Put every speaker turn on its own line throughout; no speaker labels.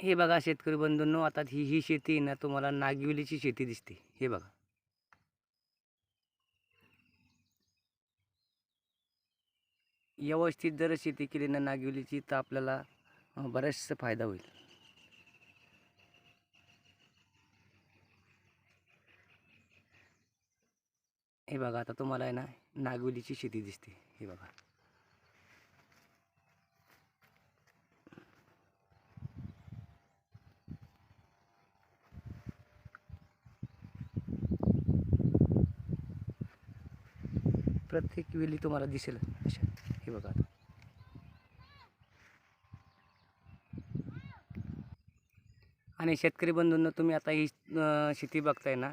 हे बघा शेतकरी बंधूंनो आता ही ही शेती आहे ना तुम्हाला नागिवलीची शेती दिसते. हे बघा. व्यवस्थित जर शेती केली ना नागिवलीची तर आपल्याला बराचसा फायदा होईल. हे बघा आता तुम्हाला आहे ना नागवलीची शेती दिसते. हे बघा. प्रत्येक वेली तुम्हाला दिसेल. अशा. हे बघा आता. आणि शेतकरी बंधूंना तुम्ही आता ही शेती बघताय ना?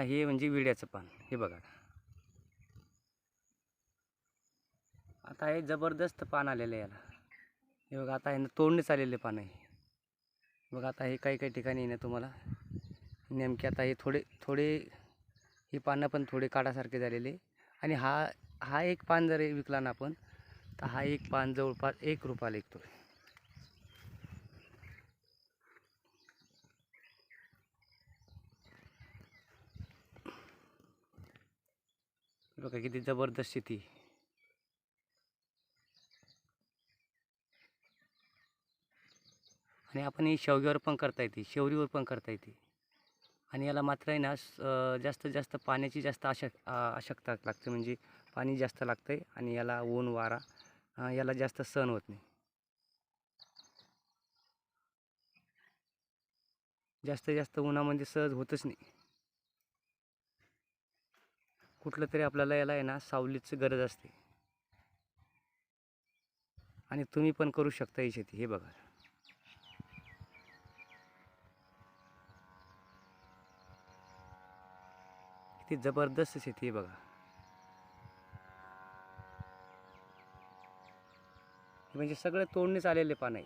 हे म्हणजे विड्याचं पान. हे बघा. आता हे जबरदस्त पान आलेलं आहे याला. हे बघा आता हे ना तोडणीच आलेले पान आहे. बघा आता हे काही काही ठिकाणी येणं ना तुम्हाला. नेमके आता हे थोडे थोडे ही पानं पण थोडे काढासारखे झालेले. आणि हा हा एक पान जर विकला ना आपण तर हा एक पान जवळपास एक रुपयाला विकतो बघा किती जबरदस्त शेती. आणि आपण ही शेवग्यावर पण करता येते शेवरीवर पण करता येते. आणि याला मात्र आहे ना स- जास्तीत जास्त पाण्याची जास्त आवश्यक आ- आवश्यकता लागते. म्हणजे पाणी जास्त लागतं आहे आणि याला ऊन वारा याला जास्त सहन होत नाही. जास्तीत जास्त उन्हामध्ये सहज होतच नाही. कुठलं तरी आपल्याला याला आहे ना सावलीची गरज असते. आणि तुम्ही पण करू शकता ही शेती हे बघा. ती जबरदस्त शेती आहे बघा. म्हणजे सगळे तोडणीच आलेले पान आहे.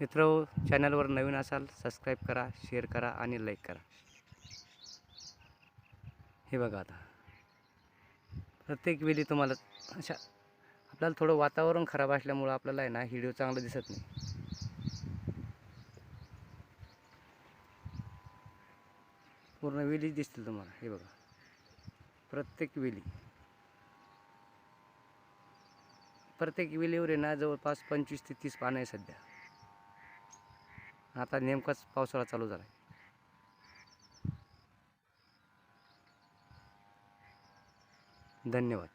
मित्र चॅनलवर नवीन असाल सबस्क्राईब करा शेअर करा आणि लाईक करा. हे बघा आता. प्रत्येक वेळी तुम्हाला अशा आपल्याला थोडं वातावरण खराब असल्यामुळं आपल्याला आहे ना व्हिडिओ चांगला दिसत नाही. पूर्ण वेलीच दिसतील तुम्हाला हे बघा. प्रत्येक वेली. प्रत्येक वेलीवर आहे ना जवळपास पंचवीस ते तीस पानं आहे सध्या. आता नेमकाच पावसाळा चालू झाला धन्यवाद.